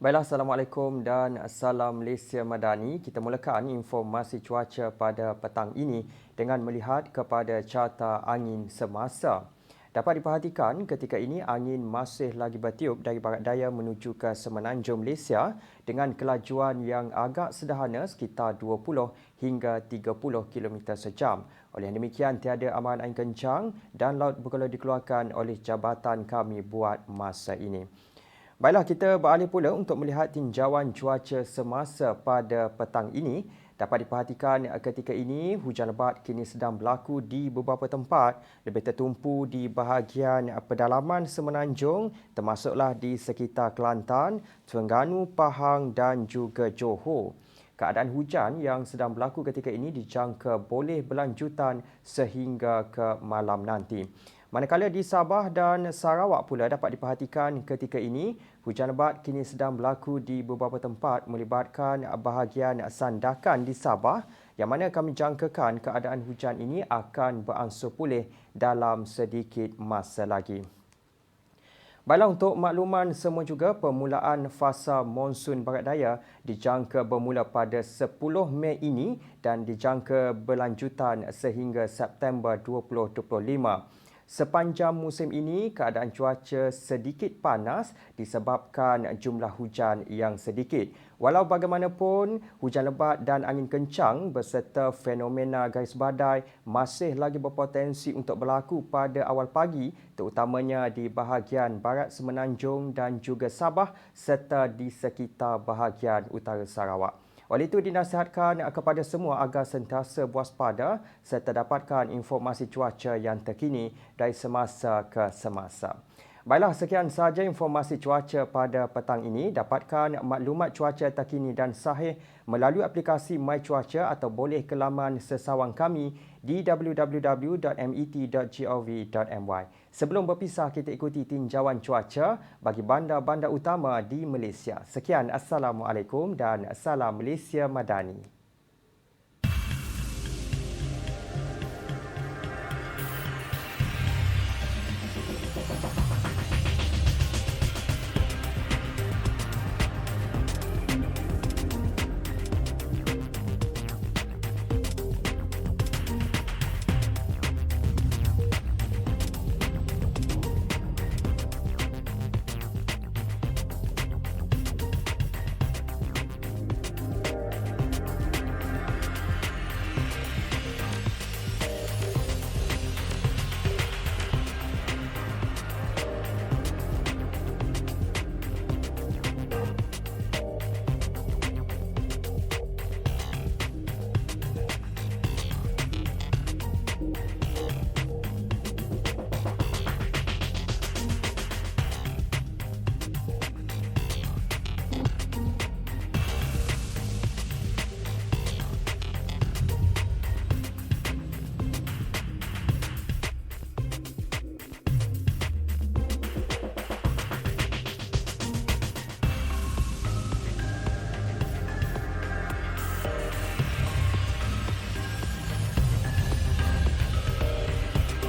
Baiklah, Assalamualaikum dan Salam Malaysia Madani. Kita mulakan informasi cuaca pada petang ini dengan melihat kepada carta angin semasa. Dapat diperhatikan ketika ini angin masih lagi bertiup dari barat daya menuju ke semenanjung Malaysia dengan kelajuan yang agak sederhana sekitar 20 hingga 30 km sejam. Oleh demikian, tiada amaran angin kencang dan laut berkala dikeluarkan oleh jabatan kami buat masa ini. Baiklah, kita beralih pula untuk melihat tinjauan cuaca semasa pada petang ini. Dapat diperhatikan ketika ini, hujan lebat kini sedang berlaku di beberapa tempat, lebih tertumpu di bahagian pedalaman semenanjung, termasuklah di sekitar Kelantan, Terengganu, Pahang dan juga Johor. Keadaan hujan yang sedang berlaku ketika ini dijangka boleh berlanjutan sehingga ke malam nanti. Manakala di Sabah dan Sarawak pula dapat diperhatikan ketika ini, hujan lebat kini sedang berlaku di beberapa tempat melibatkan bahagian sandakan di Sabah yang mana kami jangkakan keadaan hujan ini akan beransur pulih dalam sedikit masa lagi. Baiklah untuk makluman semua juga permulaan fasa monsun barat daya dijangka bermula pada 10 Mei ini dan dijangka berlanjutan sehingga September 2025. Sepanjang musim ini, keadaan cuaca sedikit panas disebabkan jumlah hujan yang sedikit. Walau bagaimanapun, hujan lebat dan angin kencang beserta fenomena garis badai masih lagi berpotensi untuk berlaku pada awal pagi terutamanya di bahagian barat semenanjung dan juga Sabah serta di sekitar bahagian utara Sarawak. Oleh itu dinasihatkan kepada semua agar sentiasa waspada serta dapatkan informasi cuaca yang terkini dari semasa ke semasa. Baiklah, sekian sahaja informasi cuaca pada petang ini. Dapatkan maklumat cuaca terkini dan sahih melalui aplikasi My Cuaca atau boleh ke laman sesawang kami di www.met.gov.my. Sebelum berpisah, kita ikuti tinjauan cuaca bagi bandar-bandar utama di Malaysia. Sekian, Assalamualaikum dan Salam Malaysia Madani.